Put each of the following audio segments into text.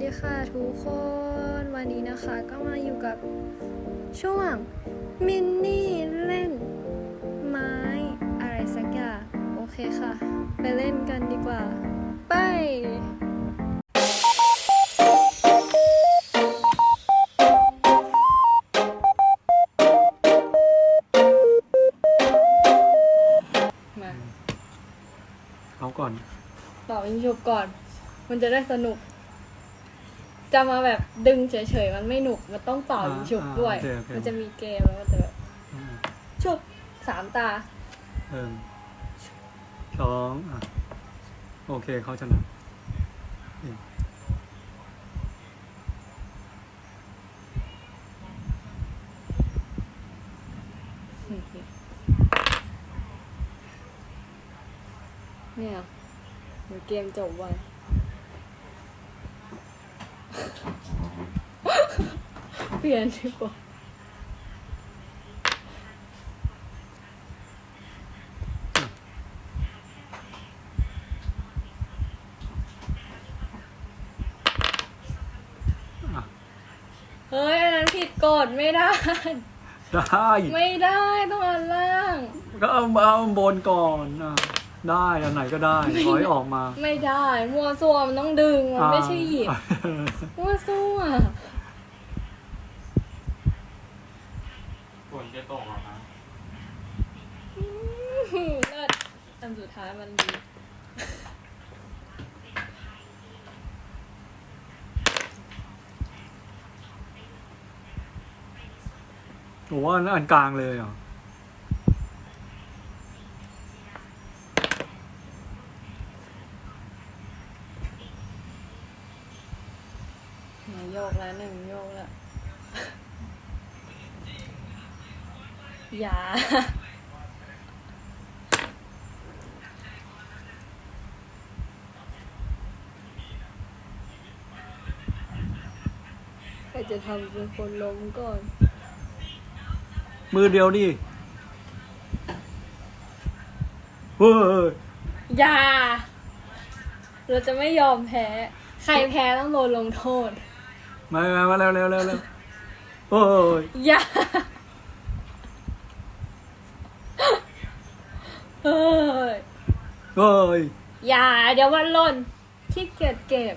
ดีค่ะทุกคนวันนี้นะคะก็มาอยู่กับช่วงมินนี่เล่นไม้อะไรสักอย่างโอเคค่ะ ไปเล่นกันดีกว่า ไปมาเอาก่อนต่อยิงฉุบก่อน มันจะได้สนุก จะมาแบบดึงเฉยๆ มันไม่หนุก มันต้องเป่ายิงฉุบด้วย อ่าโอเคโอเค มันจะมีเกมแล้วมันจะแบบอืมฉุบสามตา หนึ่งสองอะโอเคเขาชนะนี่เนี่ยเดี๋ยวเกมจบไว เปลี่ยนดีกว่าอะเฮ้ย อันนั้นผิดกฎไม่ได้ ได้ ไม่ได้ต้องอันล่าง ก็เอาเอาบนก่อนอะ ได้อันไหนก็ได้ขอให้ออกมา ไม่ได้มัวซัวมันต้องดึงมันไม่ใช่หยิบอะมัวซัวฝนจะตกเหรอคะอื้อหือเลิศอันสุดท้ายมันดีโอ้ว่าอันกลางเลยเหรอะ หนึ่งโยกแล้วหนึ่งโยกแล้ว อย่า ใครจะทำเป็นคนล้มก่อน มือเดียวดิเฮ้ยอย่า เราจะไม่ยอมแพ้ ใครแพ้ต้องโดนลงโทษ มามามาเร็วเร็วเร็วเร็วโอ้ย อย่า เฮ้ยเฮ้ยอย่า เดี๋ยวมันหล่นขี้เกียจเก็บ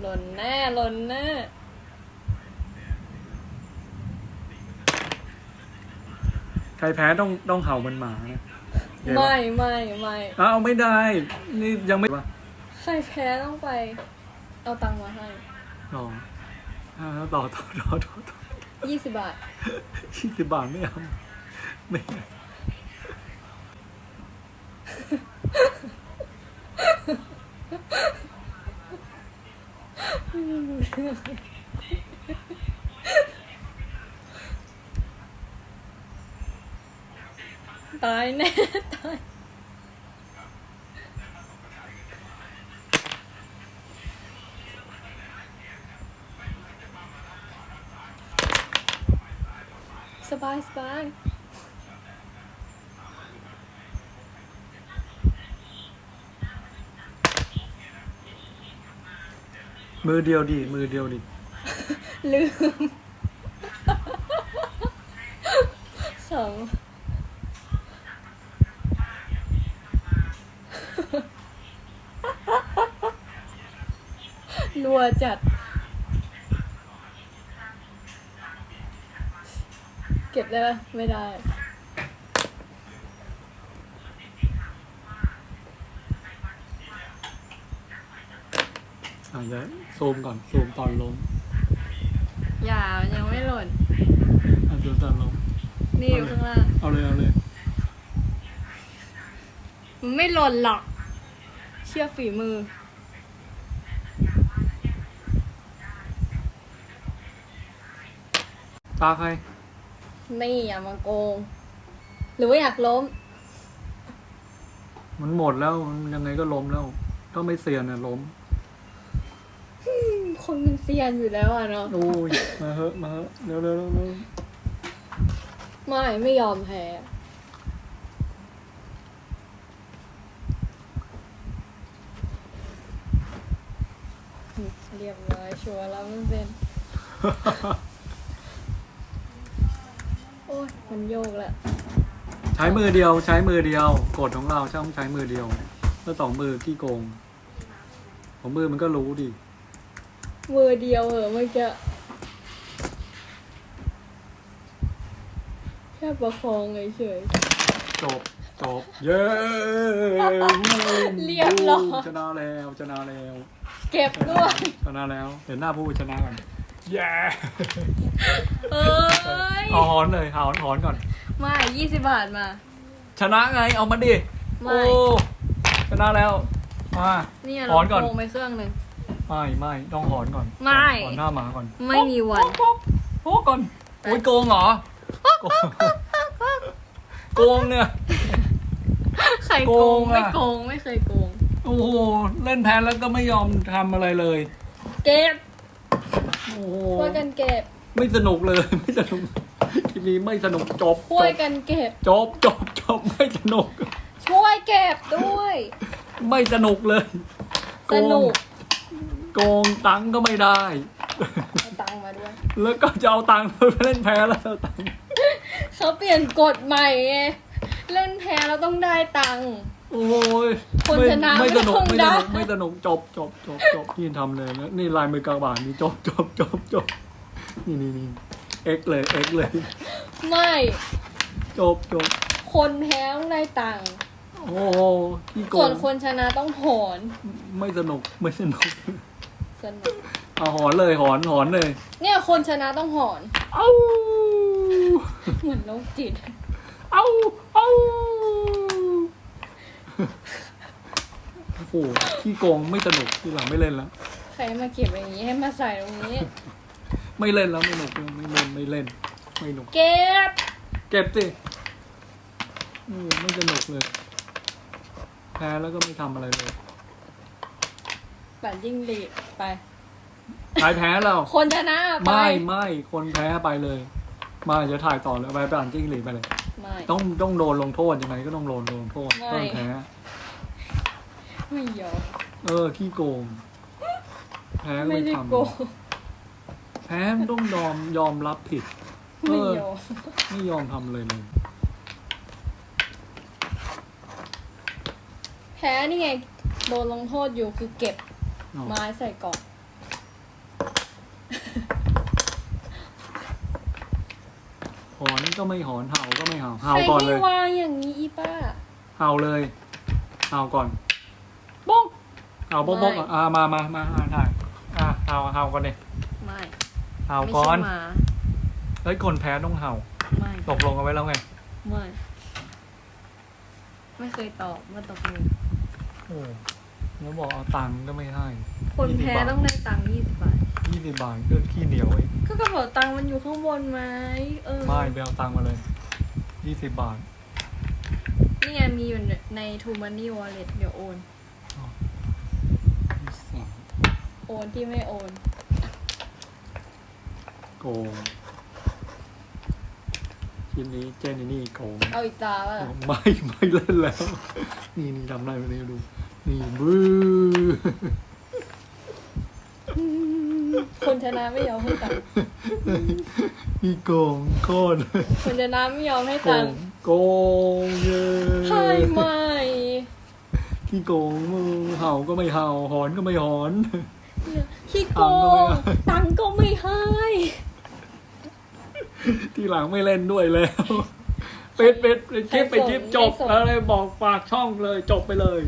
หล่นแน่หล่นแน่ใครแพ้ต้องต้องเห่ามันหมานะเดี๋ยวไม่ไม่ไม่อ้าวไม่ได้ นี่ยังไม่วะใครแพ้ต้องไป เอาตังค์มาให้ต่อ อ่าต่อต่อต่อต่อต่อยี่สิบบาทยี่สิบบาทไม่เอาไม่เอาตายแน่ตาย สบายสบายมือเดียวดิ มือเดียวดิ ลืมขำรัวจัด เก็บได้ปะไม่ได้อะเดี๋ยวซูมก่อนซูมตอนล้มอย่ามันยังไม่หล่นอะดูตอนล้มนี่อยู่ข้างล่างเอาเลยเอาเลยมันไม่หล่นหรอก เชื่อฝีมือ ตาใคร นี่อย่ามาโกง หรือว่าอยากล้ม มันหมดแล้วยังไงก็ล้มแล้ว ถ้าไม่เสียนน่ะล้ม คนมันเซียนอยู่แล้วอะเนาะโอ้ย มาเฮอะมาเฮอะเร็วเร็วเร็วไม่ไม่ยอมแพ้อืเรียบร้อยชัวร์แล้วมันเป็น ยมันโยกแล้วใช้มือเดียวใช้มือเดียวกฎของเราต้องใช้มือเดียวถ้าสองมือขี้โกงของมือมันก็รู้ดิมือเดียวเหรอเมื่อกี้แค่ประคองเฉยจบจบเย้เรียบร้อยชนะแล้วชนะแล้วๆเก็บด้วยชนะแล้วเห็นหน้าผู้ชนะก่อนเย้ เอ้ยเอาหอนเลยหอนหอนก่อนไม่ยี่สิบบาทมา ชนะไงเอามาดิไม่ โอ้ชนะแล้วมาเนี่ยหเราอนก่อน โกงไปเครื่องหนึ่ง ไม่ไม่ต้องหอนก่อนไม่ หอนหน้าหมาก่อนไม่มีวันโป๊กโป๊กก่อนโอ้ยโกงเหรอโกงโกงเนี่ย ใครโกโกงงอะ ไม่โกงไม่เคยโกง โอ้โหเล่นแพ้แล้วก็ไม่ยอมทำอะไรเลย เก็บโอ้โหช่วยกันเก็บ ไม่สนุกเลย ไม่สนุกคลิปนี้ไม่สนุกจบช่วยจบกันเก็บ จบจบจบไม่สนุก ช่วยเก็บด้วย ไม่สนุกเลยสนุกโกงตังค์ก็ไม่ได้เอาตังค์มาด้วย แล้วก็จะเอาตังค์ไปเล่นแพ้แล้วเอาตังค์เขาเปลี่ยนกฎใหม่ไงเล่นแพ้เราต้องได้ตังค์ โอ้ยคนไม่ชนะไม่สนุกไม่ไม่ต้สองนุกได้ไม่สนุกจบจบจบจบนี่ทำเลยนะนี่ลายมือกระบาดนี่จบจบจบจบ นี่นี่นี่เอ็กเลยเอ็กเลยไม่ จบจบคนแพ้ต้องได้ตังค์โอ้โหที่โกส่วนงคนชนะต้องหอนไม่สนุกไม่สนุกสนุกเอาหอนเลยหอนหอนเลย เนี่ยคนชนะต้องหอน เอ้าเหมือนโรคจิต เอ้าเอ้าโอ้โหที่โกงไม่สนุกที่หลังไม่เล่นแล้ว ใครมาเก็บอย่างนี้ให้มาใส่ตรงนี้ ไม่เล่นแล้วไม่หนุกไม่เล่นไม่เล่น ไม่หนุกเก็บ เก็บสิโอ้ไม่สนุกเลย แพ้แล้วก็ไม่ทำอะไรเลยปั่นยิ่งหลีดไปใครแพ้แล้วคนชนะไปไม่ไม่คนแพ้ไปเลย มาจะถ่ายต่อเลยไปไปอ่านจิ้งหรีดไปเลย ไม่ต้องต้องโดนลงโทษยังไงก็ต้องโดนลงโทษไม่ต้องแพ้ไม่ยอมเออขี้โกงแพ้ก็ไม่ไม่ได้ทำโกงแพ้มันต้องยอมยอมรับผิดไม่ยอมไม่ยอมทำเลยเลยแพ้นี่ไง โดนลงโทษอยู่คือเก็บเอาไม้ใส่กล่องหอนก็ไม่หอนเห่าก็ไม่เห่าใครเห่าก่อนเลที่ยวางอย่างนี้อีป้าเห่าเลยเห่าก่อนบ้งเห่าบ๊อกบ๊อกอะอ่ามามามาอ่าถ่ายอ่าเห่าเห่าก่อนเลยไม่ เห่าไม่ก่อใช่นหมาเฮ้ยคนแพ้ต้องเห่า ไม่ตกลงกันไว้แล้วไง ไม่ไม่เคยตอบเมื่อตกลงโอ้แล้วบอกเอาตังค์ก็ไม่ให้คนแพ้ต้องได้ตังค์ยี่สิบบาท ยี่สิบบาทก็ขี้เหนียวเองก็กระเป๋าตังค์มันอยู่ข้างบนไหมเออ ไม่ไปเอาตังค์มาเลยยี่สิบบาท นี่ไงมีอยู่ใน True Money Wallet เดี๋ยวโอน โอนที่ไม่โอน โกงคลิปนี้เจนนี่โกงเอาอีกตาป่ะไม่ไม่เล่นแล้ว นี่นี่ทำได้ไหมเนี่ยดู นี่บื้อคนชนะไม่ยอมให้ตังค์นี่โกงโคตรคนชนะไม่ยอมให้โกตังงค์โกงเย้ใช่ไหมขี้โกงมือเห่าก็ไม่เห่าหอนก็ไม่หอน ขี้โกงตังค์ก็ไม่ให้ ทีหลังไม่เล่นด้วยแล้วปิดปิดปิดคลิปไปคลิปจบแล้วเลยบอกฝากช่องเลยจบไปเลย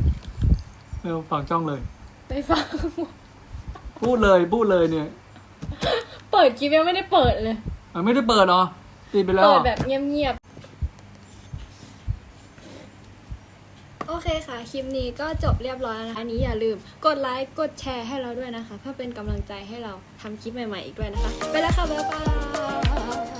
เร็วฝากช่องเลย ไปฟัง พูดเลยพูดเลยเนี่ย เปิดคลิปยังไม่ได้เปิดเลยอะไม่ได้เปิดเหรอปิดไปแล้วเปิดอะแบบเงียบๆโอเคค่ะ คลิปนี้ก็จบเรียบร้อยแล้วนะคะ อันนี้อย่าลืมกดไลค์ กดแชร์ให้เราด้วยนะคะ เพื่อเป็นกำลังใจให้เราทำคลิปใหม่ๆอีกด้วยนะคะ ไปแล้วค่ะ บ๊ายบาย